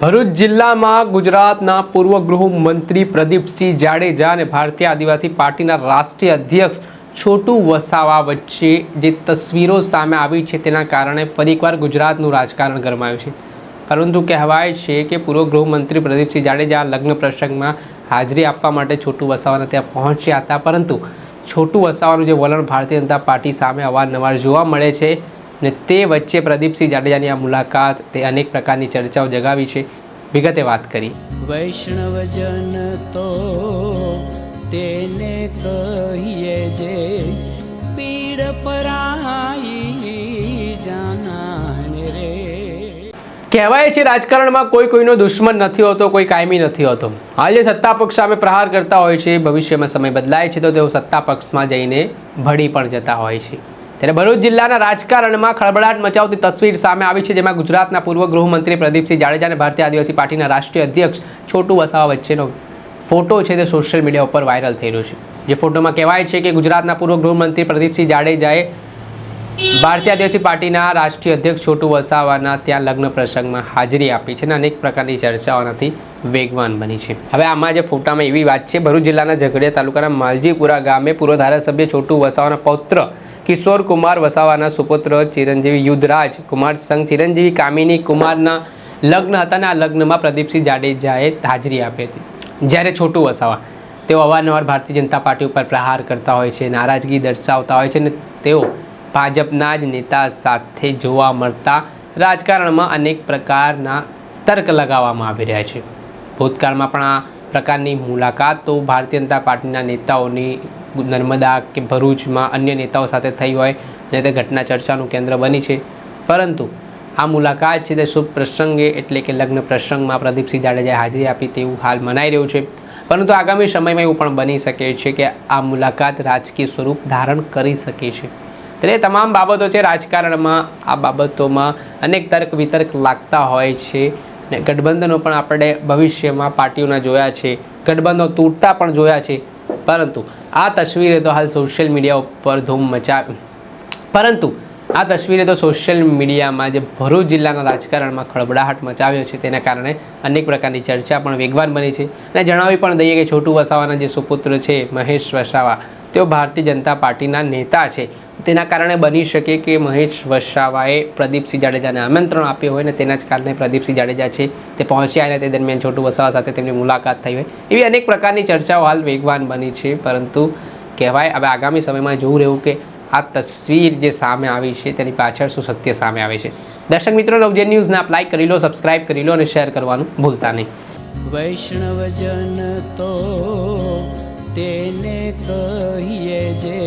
ભરૂચ જિલ્લામાં ગુજરાતના પૂર્વ ગૃહમંત્રી પ્રદીપસિંહ જાડેજા અને ભારતીય આદિવાસી પાર્ટીના રાષ્ટ્રીય અધ્યક્ષ છોટુ વસાવા વચ્ચે જે તસવીરો સામે આવી છે તેના કારણે ફરીકવાર ગુજરાતનું રાજકારણ ગરમાયું છે. પરંતુ કહેવાય છે કે પૂર્વ ગૃહમંત્રી પ્રદીપસિંહ જાડેજા લગ્ન પ્રસંગમાં હાજરી આપવા માટે છોટુ વસાવાના ત્યાં પહોંચ્યા હતા. પરંતુ છોટુ વસાવાનું જે વલણ ભારતીય જનતા પાર્ટી સામે અવારનવાર જોવા મળે છે ને તે વચ્ચે પ્રદીપસિંહ જાડેજાની આ મુલાકાત તે અનેક પ્રકારની ચર્ચાઓ જગાવી છે. વિગતે વાત કરી વૈષ્ણવજન તો તેને કહીએ જે પીડ પરાઈ રે. કહેવાય છે રાજકારણમાં કોઈ કોઈનો દુશ્મન નથી હોતો કોઈ કાયમી નથી હોતો. હાલ જે સત્તા પક્ષ સામે પ્રહાર કરતા હોય છે ભવિષ્યમાં સમય બદલાય છે તો તેઓ સત્તા પક્ષમાં જઈને ભળી પણ જતા હોય છે. ત્યારે ભરૂચ જિલ્લાના રાજકારણમાં ખળબળાટ મચાવતી તસવીર સામે આવી છે, જેમાં ગુજરાતના પૂર્વ ગૃહમંત્રી પ્રદીપસિંહ જાડેજા અને ભારતીય આદિવાસી પાર્ટીના રાષ્ટ્રીય અધ્યક્ષ છોટુ વસાવા વચ્ચેનો ફોટો છે, તે સોશિયલ મીડિયા ઉપર વાયરલ થઈ રહ્યો છે. જે ફોટોમાં કહેવાય છે કે ગુજરાતના પૂર્વ ગૃહમંત્રી પ્રદીપસિંહ જાડેજાએ ભારતીય આદિવાસી પાર્ટીના રાષ્ટ્રીય અધ્યક્ષ છોટુ વસાવાના ત્યાં લગ્ન પ્રસંગમાં હાજરી આપી છે અને અનેક પ્રકારની ચર્ચાઓનાથી વેગવાન બની છે. હવે આમાં જે ફોટામાં એવી વાત છે, ભરૂચ જિલ્લાના ઝઘડિયા તાલુકાના માલજીપુરા ગામે પૂર્વ ધારાસભ્ય છોટુ વસાવાના પૌત્ર કિશોર કુમાર વસાવાના સુપુત્ર ચિરંજીવી યુદ્ધરાજ કુમાર સંઘ ચિરંજીવી કામિની કુમારના લગ્ન હતા અને આ લગ્નમાં પ્રદીપસિંહ જાડેજાએ હાજરી આપી હતી. જ્યારે છોટુ વસાવા, તેઓ અવારનવાર ભારતીય જનતા પાર્ટી ઉપર પ્રહાર કરતા હોય છે, નારાજગી દર્શાવતા હોય છે અને તેઓ ભાજપના જ નેતા સાથે જોવા મળતા રાજકારણમાં અનેક પ્રકારના તર્ક લગાવવામાં આવી રહ્યા છે. ભૂતકાળમાં પણ આ પ્રકારની મુલાકાતો ભારતીય જનતા પાર્ટીના નેતાઓની નર્મદા કે ભરૂચમાં અન્ય નેતાઓ સાથે થઈ હોય અને તે ઘટના ચર્ચાનું કેન્દ્ર બની છે. પરંતુ આ મુલાકાત છે તે શુભ પ્રસંગે એટલે કે લગ્ન પ્રસંગમાં પ્રદીપસિંહ જાડેજાએ હાજરી આપી તેવું હાલ મનાઈ રહ્યું છે. પરંતુ આગામી સમયમાં એવું પણ બની શકે છે કે આ મુલાકાત રાજકીય સ્વરૂપ ધારણ કરી શકે છે. એટલે તમામ બાબતો છે રાજકારણમાં, આ બાબતોમાં અનેક તર્ક વિતર્ક લાગતા હોય છે ને ગઠબંધનો પણ આપણે ભવિષ્યમાં પાર્ટીઓના જોયા છે ગઠબંધો તૂટતા પણ જોયા છે. પરંતુ આ તસવીરે તો હાલ સોશિયલ મીડિયા ઉપર ધૂમ મચાવી પરંતુ આ તસવીરે તો સોશિયલ મીડિયામાં જે ભરૂચ જિલ્લાના રાજકારણમાં ખળબડાહટ મચાવ્યો છે, તેના કારણે અનેક પ્રકારની ચર્ચા પણ વેગવાન બની છે. અને જણાવી પણ દઈએ કે છોટુ વસાવાના જે સુપુત્ર છે, મહેશ વસાવા, તેઓ ભારતીય જનતા પાર્ટીના નેતા છે. તેના કારણે બની શકે કે મહેશ વસાવાએ પ્રદીપસિંહ જાડેજાને આમંત્રણ આપ્યું હોય ને તેના જ કારણે પ્રદીપસિંહ જાડેજા છે તે પહોંચ્યા અને તે દરમિયાન છોટુ વસાવા સાથે તેમની મુલાકાત થઈ હોય. એવી અનેક પ્રકારની ચર્ચાઓ હાલ વેગવાન બની છે, પરંતુ કહેવાય હવે આગામી સમયમાં જોવું રહેવું કે આ તસવીર જે સામે આવી છે તેની પાછળ શું સત્ય સામે આવે છે. દર્શક મિત્રો, નવજે ન્યૂઝને આપ લાઈક કરી લો, સબસ્ક્રાઇબ કરી લો અને શેર કરવાનું ભૂલતા નહીં. વૈષ્ણવજન તો તેને કહીએ જે